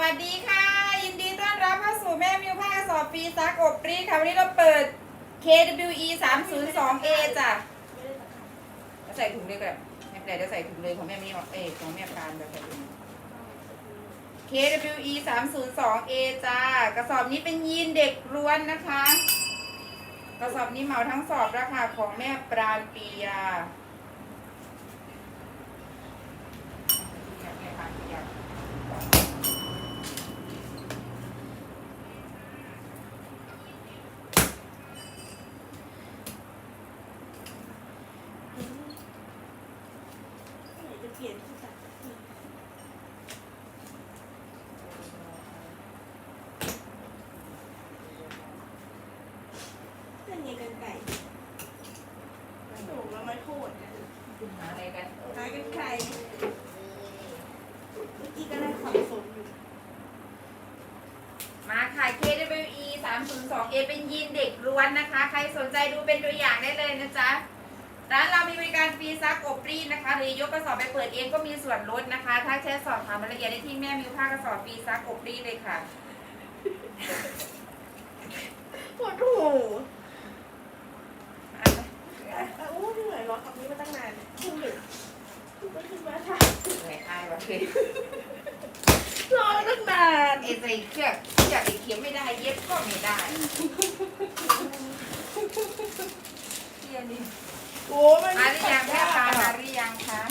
วัสดีค่ะ ยินดีต้อนรับเข้าสู่แม่มิวผ้าสอบฟรีซักอบรีค่ะ วันนี้เราเปิด KWE 302A จ้ะแล้วใส่ถุงเลยก่อนไม่เป็นไรเดี๋ยวใส่ถุงเลยของแม่มิวเอยของแม่ปานเดี๋ยวใส่ถุง KWE 302A จ้ากระสอบนี้เป็นยีนเด็กล้วนนะคะ กระสอบนี้เหมาทั้งสอบราคาของแม่ปราณปียาแม่ปราณปียา จะเปลี่ยนที่ตัดสักที เป็นไกันไก่โอ้มาไม่โคตรนะหาอะไรกันหากันไก่เมื่อกี้ก็ได้ความสนอยู่มาค่ะ KWE 302A เป็นยีนเด็กล้วนนะคะ ใครสนใจดูเป็นตัวอย่างได้เลยนะจ๊ะ ร้านเรามีบริการฟรีซักอบรีดนะคะ หรือยกกระสอบไปเปิดเองก็มีส่วนลดนะคะ ถ้าแชร์สอบถามรายละเอียดได้ที่แม่มิวผ้ากระสอบฟรีซักอบรีดเลยค่ะปวดหูอะ แต่อู้เหนื่อยรอคำนี้มาตั้งนานเพิ่งหยุดเพิ่งขึ้นมาค่ะเหนื่อยอายวะคือรอตั้งนานเอใส่เชือกเชือกไอ้เข็มไม่ได้ เย็บก็ไม่ได้เที่ยนี่โอ้มันมาหรือยังแม่ปลามาหรือยังคะ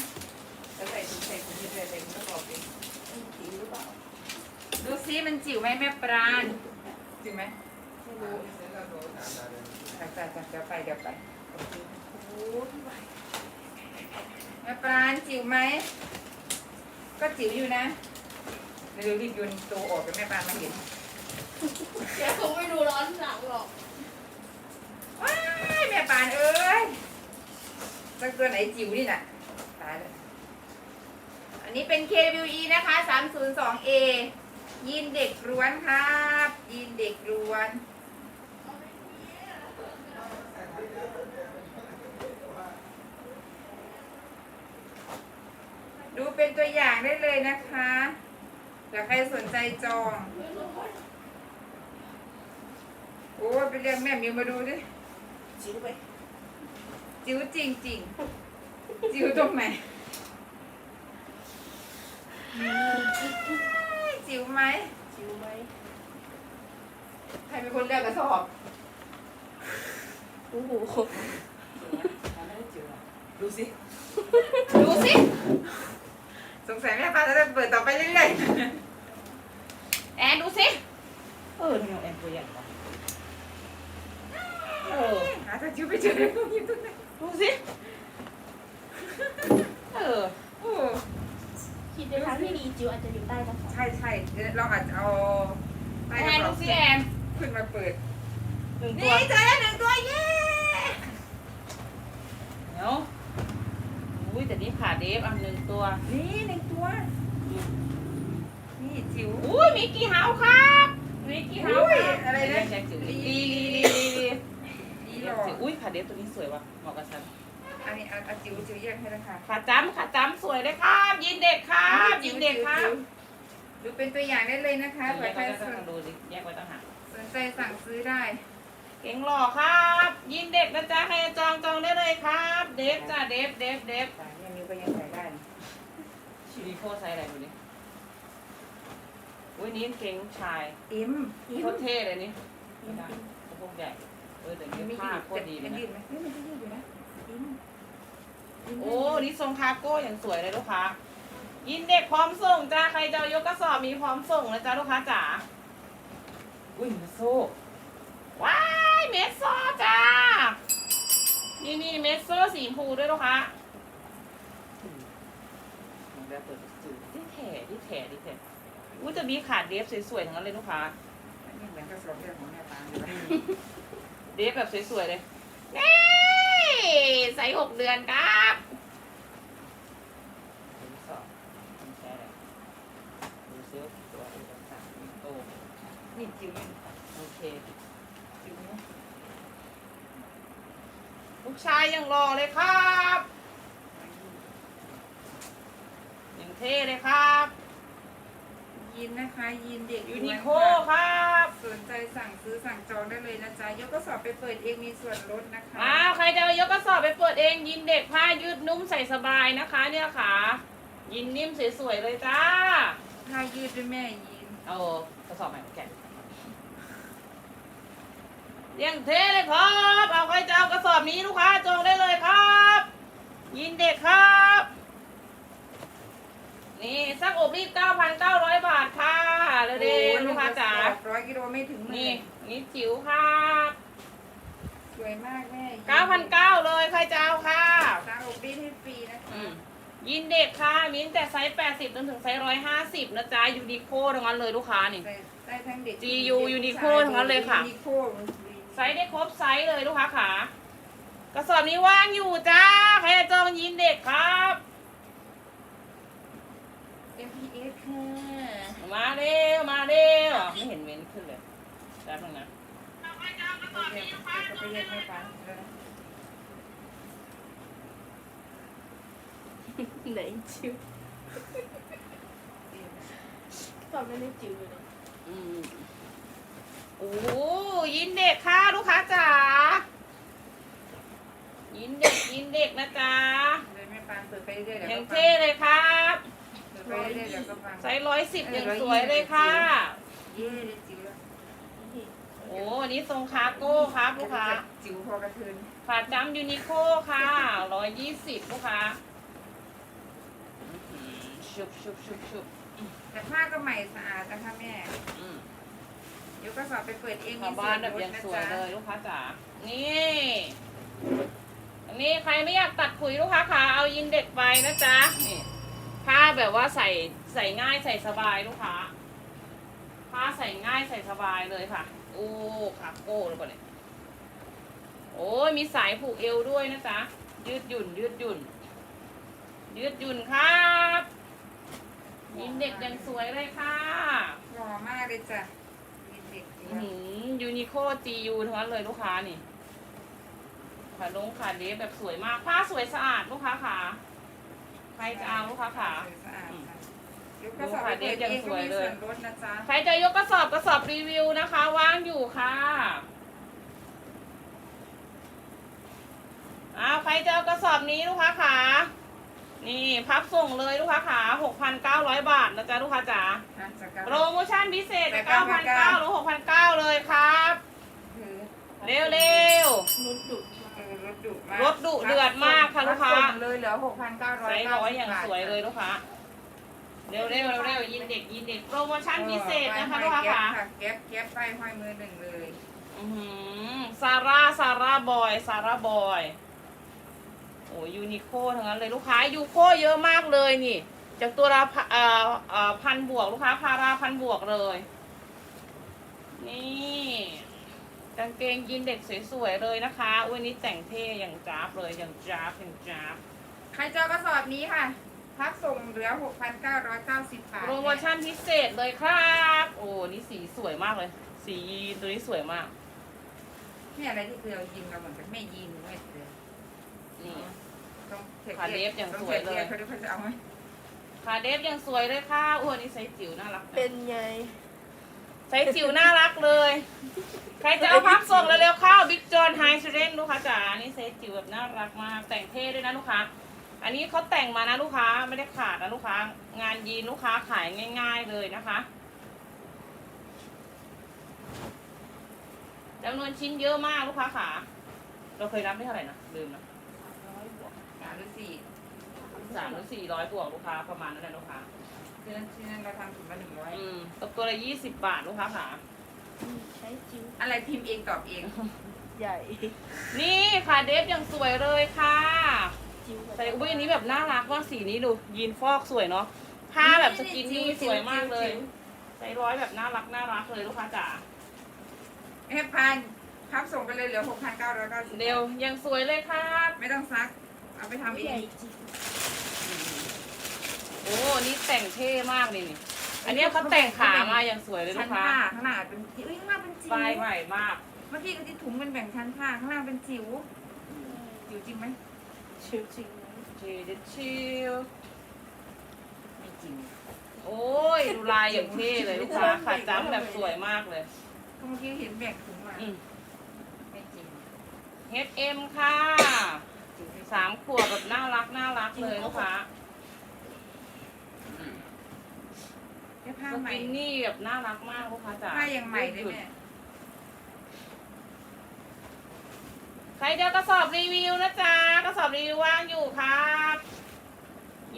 จะใส่ถุงใส่ถุงที่เรือใส่ถุงกระสอบเองจริงหรือเปล่าดูซิมันจิ๋วไหมแม่ปรานจิ๋วไหมไม่รู้จัดจัดจัดเดี๋ยวไปเดี๋ยวไปโอ้พี่ไหว แม่ปรานจิ๋วไหม ก็จิ๋วอยู่นะเร็วๆรีบโยนตัวออกกับแม่ปรานมาเห็น แกคงไม่ดูร้อนหลังหรอกว้ายแม่ปรานเอ้ยสักตัวไหนจิ๋วนี่น่ะตายเลยอันนี้เป็น KWE นะคะ 302A ยีนเด็กล้วนครับ ยีนเด็กล้วน ดูเป็น ตัวอย่างได้เลยนะคะเผื่อใครสนใจจอง โอ้ยไปเรียกแม่มิวมาดูดิ จิ๋วไปจิ๋วจริงจริงๆจิ๋วตรงไหนจิ๋วไหม จิ๋วไหมใครเป็นคนเลือกกระสอบโอ้โหดูสิ ดูสิ สงสัยแม่ปลาจะเปิดต่อไปเรื่อยๆแอนดูสิเออทำไมแอนตัวใหญ่กว่าเออหาตัวจิ๋วไปเจอเลยยิ้มตรงไหนดูสิเออโอ้คิดในทางที่ดีจิ๋วอาจจะอยู่ใต้กระสอบใช่ใช่เดี๋ยวเราอาจจะเอาใต้แอกนระสดูอบสิแอนขึ้นมาเปิด หนึ่งตันี่วเจอแล้วหนึ่งตัวเย้เดี๋ยวอุ้ยแต่นี่ขาเดฟอันหนึ่งตัว นี่หนึ่ง ตัว นี่จิ๋วอุ้ยมีกี่เฮาครับมีกี่เฮาอุ้ยครับอะไรนะแจ็คจิ๋วลีลีลีลีลีดีลีหรออุ้ยขาเดฟตัวนี้สวยว่ะเหมาะกับฉันอันนี้เอาเอาจิ๋วจิ๋วแยกให้แล้วค่ะขาจ้ำขาจ้ำสวยเลยครับยินเด็กครับยินเด็กครับดูเป็นตัวอย่างได้เลยนะคะแยเผื่อกใครไว้สต้องนดูดิแยกไว้ต้องหาสนใจสั่งซื้อได้ เก่งหล่อครับ ยินเด็กนะจ๊ะใครจะจองจองได้เลยครับ เดฟจ้ะเดฟเดฟเดฟสายเนี่ยนิ้วก็ยังใส่ได้ ชีวิโคไซส์อะไรดูดิอุ้ยนี่เก่งชายอิ่มโคตรเท่เลยนี่ไม่ได้สะโพกใหญ่เออแต่มันนี่ไม่ผ้ายืดโคตรดีเลยมันนะยืดไหมเฮ้ยมันจะยืดอยู่นะอิ่มมโอ้ นี่ทรงคาร์โก้อย่างสวยเลยลูกค้า ยินเด็กพร้อมส่งจ้า ใครจะเอายกกระสอบมีพร้อมส่งนะจ้าลูกค้าจ๋า อุ้ยเมสโซว้ายเมสโซจ้า นี่นี่เมสโซสีชมพูด้วยลูกค้าอืม มันจะเปิดจุดที่แถที่แถที่แถอุ้ยจะมีขาดเดฟสวยๆทั้งนั้นเลยลูกค้าอันนี้เหมือนกระสอบเลือดของแม่ปางเลยนะเดฟแบบสวยๆเลยนี่ใส่หกเดือนครับดูสอบมันใช้อะไรดูซิว่าตัวเอกสารมีโตนี่จิ๋วนี่โอเคจิ๋วนี่ลูกชายยังรอเลยครับยัง เท่เลยครับยียีนนะคะยีนเด็กยูล้นิวนโคค่ะครับสนใจสั่งซื้อสั่งจองได้เลยนะจ๊ะยกกระสอบไปเปิดเองมีส่วนลดนะคะอ้าวใครจะเอายกกระสอบไปเปิดเองยินเด็กผ้ายืดนุ่มใส่สบายนะคะ เนี่ยค่ะ ยินนิ่มสวยๆเลยจ้าผ้ายืดด้วยแม่ยีนเอากระสอบใหม่มาแกะเรียงเทเลยครับเอาใครจะเอากระสอบนี้ลูกค้าจองได้เลยครับ ยินเด็กครับ นี่ซักอบรีด9,900 บาทค่ะเร็วๆลูกค้าจ๋าร้อยกิโลไม่ถึงหมื่นี่นนี่จิ๋วครับสวยมากแม่9,900เลยใครจะเอาค่ะสร้างอบรีดให้ฟรีนะคะอืมยินเด็กค่ะ มิ้นแต่ไซส์ 80จนถึงไซส์ 150 นะจ๊ะ ยูนิโคทั้งนั้นเลยลูกค้านี่ ใส่ได้ทั้งเด็ก GU Uniqlo ทั้งนั้นเลยค่ะ ยูนิโคไซส์ได้ครบไซส์เลยลูกค้าขากระสอบนี้ว่างอยู่จ้า ใครจะจองยินเด็กครับ เอ็มพีเอสค่ะมาเร็วมาเร็วไม่เห็นเว้นขึ้นเลยแป๊บนึงนะโอเคเขาไปเรียกไม่ไปแล้วนะไหนจิ๋วตอบไม่ได้จิ๋วเลยอืมโอ้ยินเด็กค่ะลูกค้าจ๋ายินเด็กยินเด็กนะจ๊ะเลยไม่ฟังเปิดไปเรื่อยๆเดี๋ยวแห่งก็ฟัเท่เลยครับเปิด ไปเรื่อยๆเดี๋ยวก็ฟังไซส์ร้อยสิบอย่างสวยเลยค่ะเย่เลยจิ๋วแล้วโอ้อันนี้ทรงคาร์โก้ครับลูกค้าจิ๋วพอกระเทือนขาจำยูนิโคค่ะร้อยยี่สิบลูกค้าอื้อหือชุบชุบชุบชุบแต่ผ้าก็ใหม่สะอาดนะคะแม่อืมเดี๋ยวก็สอบไปเปิดเองชาวบ้านแบบยังนะสวยจ๊ะเลยลูกค้าจ๋า นี่อันนี้ใครไม่อยากตัดขุยลูกค้าขาเอายินเด็กไปนะจ๊ะนี่ ผ้าแบบว่าใส่ใส่ง่ายใส่สบายลูกค้า ผ้าใส่ง่ายใส่สบายเลยค่ะ โอ้คาโก้หรือเปล่าเนี่ย โอ้ยมีสายผูกเอวด้วยนะจ๊ะ ยืดหยุ่น ยืดหยุ่น ยืดหยุ่นครับยินเด็กยังสวยเลยค่ะหล่อมากเลยจ้ะมีเด็กจิ๋วยูนิโคจียูทั้งนั้นเลยลูกค้านี่ขาลงขาเดฟแบบสวยมาก ผ้าสวยสะอาดลูกค้าขาใค รจะเอาลูกค้าขา สะอาดค่ะเดี๋ยวก็สอบไปเปิดเองก็มีส่วนลดนะจ๊ะ ใครจะยกกระสอบกระสอบรีวิวนะคะว่างอยู่ค่ะอ้าวใครจะเอากระสอบนี้ลูกค้าขานี่พับส่งเลยลูกค้าขา6,900 บาทนะจ๊ะลูกค้าจ๋าอะจากการโปรโมชั่นพิเศษแต่จาก9,900 9,900หรือ6,900เลยครับคือเร็วเร็วๆ นุ่นดุเออรถ ดุมากรถดุเดือดมากค่ะลูกค้าส่งเลยเหลือหกพันเก้าร้อยไซส์ร้อยอย่างสวยเลยลูกค้า เร็วเร็วเร็วเร็วยินเด็กยินเด็กโปรโมชั่นพิเศษนะคะลูกค้าค่ะแก๊ปแก๊ปไปห้อยมือหนึ่งเลยอื้อหือซาร่าซาร่าบอยซาร่าบอย โอ้ยูนิโคทั้งนั้นเลยลูกค้ายูโคเยอะมากเลยนี่ จากตัวละพะเอ่อเอ่อพันบวกลูกค้าพาราพันบวกเลย นี่ กางเกงยินเด็กสวยๆเลยนะคะวันนี้แต่งเท่อย่างจ้าบเลยอย่างจ้าบอย่างจ้าบใครเจอกระสอบนี้ค่ะพักส่งเหลือหกพันเก้าร้อยเก้าสิบบาทโปรโมชั่นพิเศษเลยครับ โอ้ นี่สีสวยมากเลย สียีนตัวนี้สวยมากนี่อะไรที่คือเรายิงเราเหมือนกับแม่ยีนเว้ยเลยนี่ต้องเทคขาเดฟอย่างต้องสวยเลยทคเขาดูเขาจะเอาไหมขาเดฟยังสวยเลยค่ะโอ้นี่ไซส์จิ๋วน่ารักนะเป็นไง ไซส์จิ๋วน่ารักเลย ใครจะเอาพับส่งเร็วๆเข้าบิ๊กจอนไฮสเรนลูกค้าจ๋านี่ไซส์จิ๋วแบบน่ารักมากแต่งเท่ด้วยนะลูกค้า อันนี้เขาแต่งมานะลูกค้าไม่ได้ขาดนะลูกค้า งานยีนลูกค้าขายง่าย ๆเลยนะคะจำนวนชิ้นเยอะมากลูกค้าขาเราเคยนับได้เท่าไหร่นะลืมนะสามหรือสี่สามหรือสี่ร้อยบวกลูกค้าประมาณนั้นแหละลูกค้า ที่นั้นที่นั้นเราทำถึงมาหนึ่งร้อยอืมตกตัวละยี่สิบบาทลูกค้าค่ะ ใช้จิ๋วอะไรพิมพ์เองตอบเอง ใหญ่นี่ค่ะเดฟยังสวยเลยค่ะ จิ๋วใส่อุ้ยอันนี้แบบน่ารักว่ากสีนี้ดู ยีนฟอกสวยเนาะผ้าแบบสกินนี่สวยมากเลยใส่ร้อยแบบน่ารักน่ารักเลยลูกค้าจ๋าเอฟพันพับส่งไปเลยเหลือหกพันเก้าร้อยเก้าสิบเร็วยังสวยเลยครับไม่ต้องซัก เอาไปทำเอใหญ่งจริง โอ้นี่แต่งเท่มากเลยนี่ อันเนี้ยเขาแต่งขามาอย่างสวยเลยลูชั้นกค้าผ้าข้างหน้าเป็นจิ๋วข้างล่างเป็นจิ๋วปลายใหม่มาก เมื่อกี้ก็ที่ถุงมันแบ่งชั้นผ้าข้างล่างเป็นจิ๋วจิ๋วจริงไหมจิ๋วจริงนะเจเดชิลไม่จริงจโอ้ยดูลายอย่างเท่เลยลูกค้าขาจ้ำแบบสวยมากเลยก็เมื่อกี้เห็นแบกถุงมาอืม ไม่จริง H&M ค่ะสามขวบแบบน่ารักน่ารักเลยลูกค้า ได้สผ้าใหม่ กินนี่แบบน่ารักมากลูกค้าจ๋าผ้ายังใหม่เลยแม่ใครจะกระสอบรีวิวนะจ๊ะกระสอบรีวิวว่างอยู่ครับ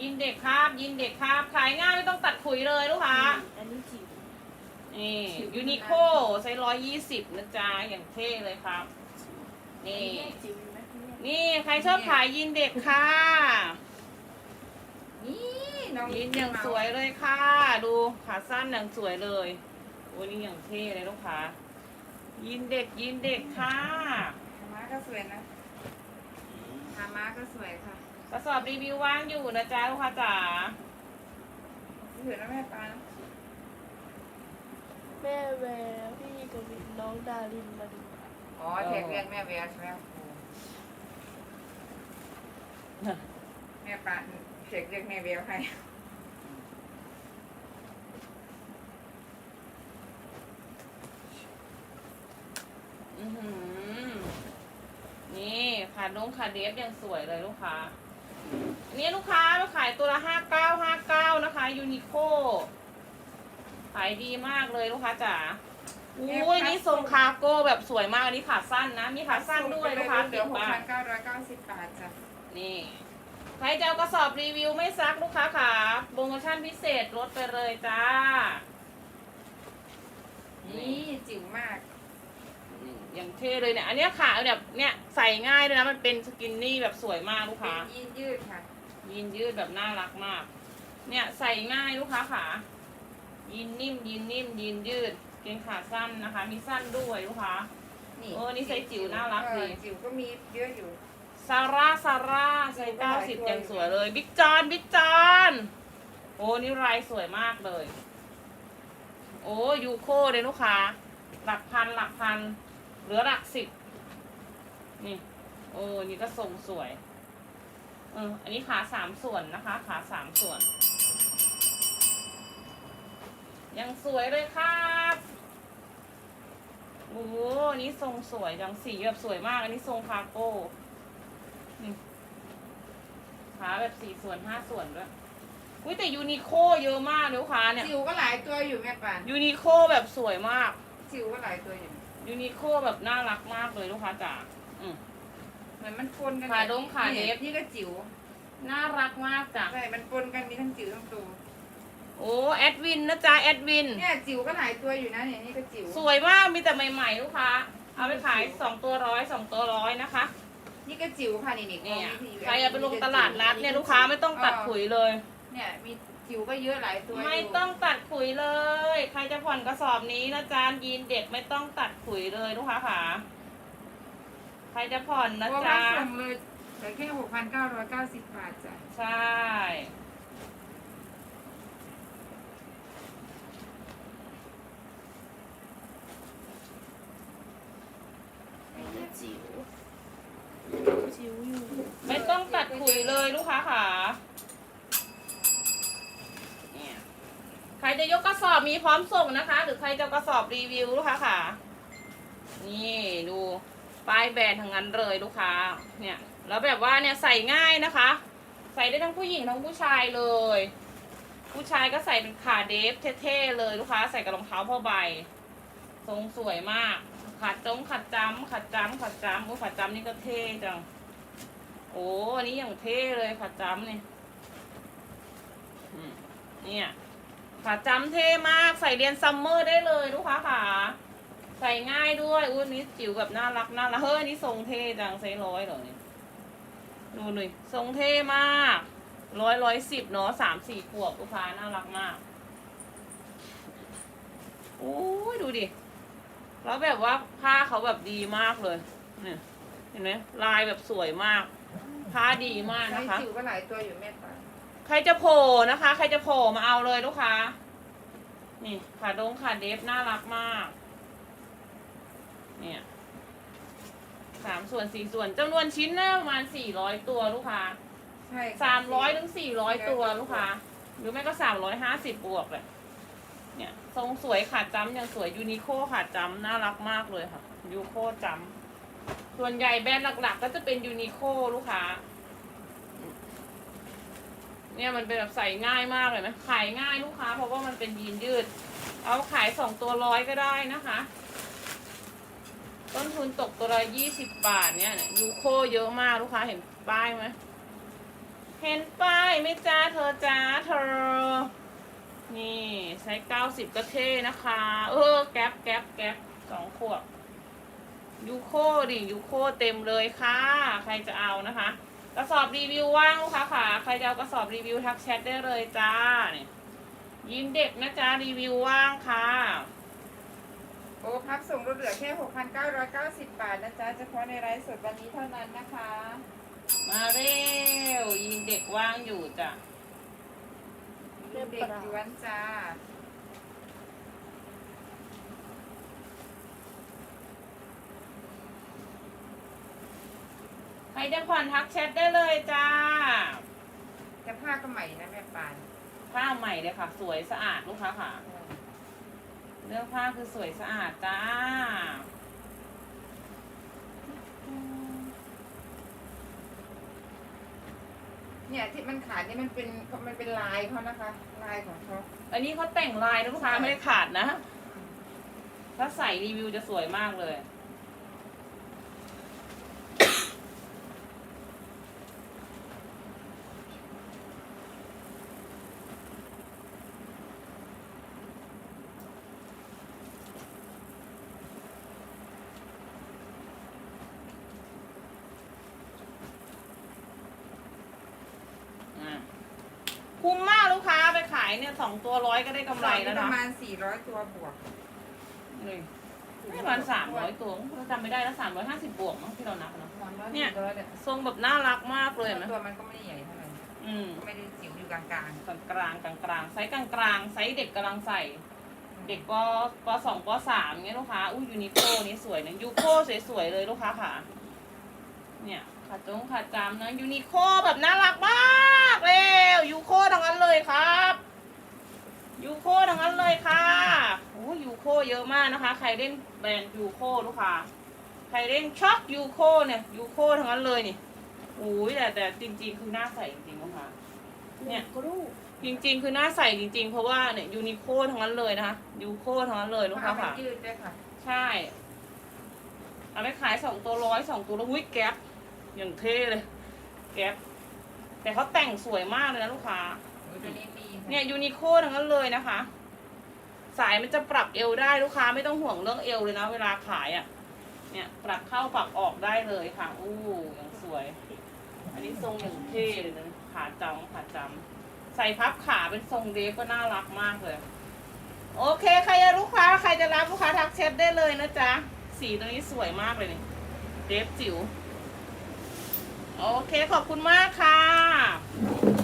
ยินเด็กครับ ยินเด็กครับ ขายง่ายไม่ต้องตัดขุยเลยลูกค้า อันนี้จิ๋วนี่ยูนิโคใช้ร้อยยี่สิบนะจ๊ะอย่างเท่เลยครับ นี่ จิ๋วอยู่ไหมเนี่ยนี่ใครชอบขายยินเด็กค่ะ นี่น้องยินอย่างสวยเลยค่ะ ดูขาสั้นอย่างสวยเลยโอ้ยนี่อย่างเท่เลยลูกค้ายินเด็กยินเด็กค่ะฮามาก็สวยนะฮามาก็สวยค่ะกระสอบรีวิวว่างอยู่นะจ๊ะลูกค้าจ๋าสวยนะแม่ปานะแม่แววพี่กวินน้องดารินมาดูอ๋อแท็กเรียกแม่แววใช่ไหมครูแม่ปา นแท็กเรียกแม่แววให้อือหือนี่ขาดงขาเดฟยังสวยเลยลูกค้าอันนี้ลูกค้ามาขายตัวละห้าเก้าห้าเก้านะคะ ยูนิโคขายดีมากเลยลูกค้าจ๋าอุ้ยนี่ทรงคาร์โก้แบบสวยมากอันนี้ขาสั้นนะ มีขาสั้นด้วยลูกค้าเหลืเก็อบหกบ้าพังนเก้าร้อยเก้าสิบบาทจ้ะนี่ ใครจะเอากระสอบรีวิวไม่ซักลูกค้าขาโปรโมชั่นพิเศษลดไปเลยจ้า นี่จิ๋วมาก อย่างเท่เลยเนี่ย อันเนี้ยขาแบบเนี่ยใส่ง่ายด้วยนะ มันเป็นสกินนี่แบบสวยมากลูกเป็ค้านยีนยืดค่ะ ยีนยืดแบบน่ารักมาก เนี่ยใส่ง่ายลูกค้าขายีนนิ่มยีนนิ่มยีนยืดเกงขาสั้นนะคะ มีสั้นด้วยลูกค้า นี่โอ้นี่ไซส์จิ๋วน่ารักดี เออจิ๋วก็มีเยอะอยู่ ซาร่าซาร่าใส่เก้าสิบยังสวยเลย บิ๊กจอนบิ๊กจอนโอ้นี่ลายสวยมากเลย โอ้ยูโคเลยลูกค้า หลักพันหลักพัน เหลือหลักสิบนี่โอ้นี่ก็ทรงสวยเอออันนี้ขาสามส่วนนะคะ ขาสามส่วน ยังสวยเลยครับโอ้โหอันนี้ทรงสวยจังสีแบบสวยมาก อันนี้ทรงคาร์โก้นี่ ขาแบบสี่ส่วนห้าส่วนด้วยอุ้ยแต่ยูนิโคเยอะมากเลยลูกค้าเนี่ย จิ๋วก็หลายตัวอยู่แม่ปานยูนิโคแบบสวยมาก จิ๋วก็หลายตัวอยู่ ยูนิโคแบบน่ารักมากเลยลูกค้าจ๋าอืม เหมือนมันปนกันขาดงขาเดฟ นี่ก็จิ๋วน่ารักมากจ้ะ ใช่ มันปนกันมีทั้งจิ๋วทั้งตัวโอ้แอดวินนะจ๊ะแอดวิน เนี่ยจิ๋วก็หลายตัวอยู่นะเนี่ยนี่ก็จิ๋ว สวยมากมีแต่ใหม่ๆลูกค้า เอาไปขายสองตัวร้อยสองตัวร้อยนะคะ นี่ก็จิ๋วค่ะนี่นี่เนี่ยกองวิธีใครเอาไปลงตลาดนัดเนี่ยลูกค้าไม่ต้องตัดขุยเลย เนี่ยมีจิ๋วก็เยอะหลายตัวไม่ยู่ต้องตัดขุยเลย ใครจะผ่อนกระสอบนี้นะจ๊ะยีนเด็กไม่ต้องตัดขุยเลยลูกค้าค่ะใครจะผ่อนนะเพราะว่าจ๊ะส่งเลยแต่แค่หกพันเก้าร้อยเก้าสิบบาทจ้ะใช่อันนี้จิ๋ว จิ๋วอยู่ไม่ต้องตัดขุยเลยลูกค้าค่ะเนี่ยใครจะยกกระสอบมีพร้อมส่งนะคะ หรือใครจะกระสอบรีวิวลูกค้าค่ะนี่ดูป้ายแบรนด์ทั้งนั้นเลยลูกค้า เนี่ย แล้วแบบว่าเนี่ยใส่ง่ายนะคะ ใส่ได้ทั้งผู้หญิงทั้งผู้ชายเลย ผู้ชายก็ใส่เป็นขาเดฟเท่ๆเลยลูกค้า ใส่กับรองเท้าผ้าใบ ทรงสวยมาก ขัดจงขัดจ้ำขัดจ้ำขัดจ้ำโอ้ขัดจ้ำนี่ก็เท่จัง โอ้อันนี้อย่างเท่เลยขัดจำนี่อืมเนี่ยขัดจำเท่มากใส่เรียนซัมเมอร์ได้เลยลูกค้าค่ะ ใส่ง่ายด้วยอุ้ยอันนี้จิ๋วแบบน่ารักน่ารักเฮ้ยอันนี้ทรงเท่จังไซส์ร้อยเหรอเนี่ยดูหน่อยทรงเท่มากร้อยร้อยสิบเนาะสามสี่ขวบลูกค้าน่ารักมากโอ้ยดูดิแล้วแบบว่าผ้าเขาแบบดีมากเลยเนี่ยเห็นไหมลายแบบสวยมาก ผ้าดีมากไซนะส์คะ จิ๋วก็หลายตัวอยู่แม่ปานใครจะโผล่นะคะ ใครจะโผล่มาเอาเลยลูกค้า นี่ขาดงขาเดฟน่ารักมาก เนี่ยสามส่วนสี่ส่วนจำนวนชิ้นน่าประมาณสี่ร้อยตัวลูกค้าใช่ค่ะสามร้อยถึงสี่ร้อยตัวลูกค้า หรือไม่ก็สามร้อยห้าสิบบวกเลยเนี่ย ทรงสวยขาดจำยังสวยยูนิโคขาดจำน่ารักมากเลยค่ะยูโคจำ ส่วนใหญ่แบรนด์หลักๆ ก็จะเป็นยูนิโคลูกค้า เนี่ยมันเป็นแบบใส่ง่ายมากเลยไหมขายง่ายลูกค้า เพราะว่ามันเป็นยีนยืด เอาขายสองตัวร้อยก็ได้นะคะ ต้นทุนตกตัวละยี่สิบบาทเนี่ยยูโคเยอะมากลูกค้าเห็นป้ายไหมเห็นป้ายไหม่จ้าเธอจ้าเธอ นี่ใช้เก้าสิบก็เท่นะคะ เออ แก๊ปแก๊ปแก๊ปสองขวบ ยูโคดิยูโคเต็มเลยค่ะ ใครจะเอานะคะ กระสอบรีวิวว่างลูกค้าค่ะ ใครจะเอากระสอบรีวิวทักแชทได้เลยจ้าเนี่ยยินเด็กนะจ๊ะรีวิวว่างค่ะโอ้พับส่งลดเหลือแค่ 6,990 บาทนะจ๊ะเฉพาะในไลฟ์สดวันนี้เท่านั้นนะคะ มาเร็วยินเด็กว่างอยู่จ้ะเรียบเด็กร้อยล้วนจ้า ครจะผ่อนทักแชทได้เลยจ้า แต่ผ้าก็ใหม่นะแม่ปานผ้าใหม่เลยค่ะ สวยสะอาดลูกค้าค่ะเรื่องผ้าคือสวยสะอาดจ้า เนี่ยที่มันขาดนี่มันเป็นมันเป็นลายเขานะคะ ลายของเขาอันนี้เขาแต่งลายนะลูกค้าใช่ไม่ได้ขาดนะ ถ้าใส่รีวิวจะสวยมากเลย อะคุ้มมากลูกค้าไปขายเนี่ยสองตัวร้อยก็ได้กำไรแล้วปนะระมาณ 400 ตัวบวกนี่ไม่ประมาณสามร้อยตัวเราจำไม่ได้แล้วสามร้อยห้าสิบบวกมั้งที่เรานับนะเนี่เนี่ยยเนี่ย ทรงแบบน่ารักมากเลยเห็นไหมตัวมันก็ไม่ได้ใหญ่เท่าไหร่อืมไม่ได้จิ๋วอยู่กลางกลางกลางกลางกลางๆไซส์กลางกลางๆไซส์เด็กกำลังใส่ ๆเด็กปปสองปสามเงี้ยลูกค้า อุ้ยยูนิโคนี้สวยนะยูโคสวยๆเลยลูกค้าค่ะ เนี่ยขาจงขาจามนะยูนิโคแบบน่ารักมากเร็วยูโคทั้งนั้นเลยครับ ยูโคทั้งนั้นเลยค่ะโอ้ยูโคเยอะมากนะคะ ใครเล่นแบรนด์ยูโคลูกค้าใครเล่นช็อกยูโคเนี่ยยูโคทั้งนั้นเลยนี่โอ้ยแต่แต่จริง ๆ คือหน้าใสจริงๆลูกค้าเนี่ยกรูจริง ๆ คือหน้าใสจริง ๆ เพราะว่าเนี่ยยูนิโคทั้งนั้นเลยนะคะยูโคทั้งนั้นเลยลูกค้าผ้ามัค่ะนยืดด้วยค่ะ ใช่เอาไปขายสองตัวร้อยสองตัวละหุ้ยแก๊ปอย่างเท่เลย แก๊ปแต่เขาแต่งสวยมากเลยนะลูกค้าโอ้ย ตัวนี้มีค่ะเนี่ยยูนิโคทั้งนั้นเลยนะคะ สายมันจะปรับเอวได้ลูกค้าไม่ต้องห่วงเรื่องเอวเลยนะ เวลาขายอะ่ะ เนี่ยปรับเข้าปรับออกได้เลยค่ะอู้อย่างสวย อันนี้ทรงอย่างเท่เลยนะขาจำขาจำใส่พับขาเป็นทรงเดฟก็น่ารักมากเลย โอเคใครจะลูกค้าใครจะรับลูกค้าทักแชทได้เลยนะจ๊ะสีตัวนี้สวยมากเลยนี่เดฟจิ๋วโอเคขอบคุณมากค่ะ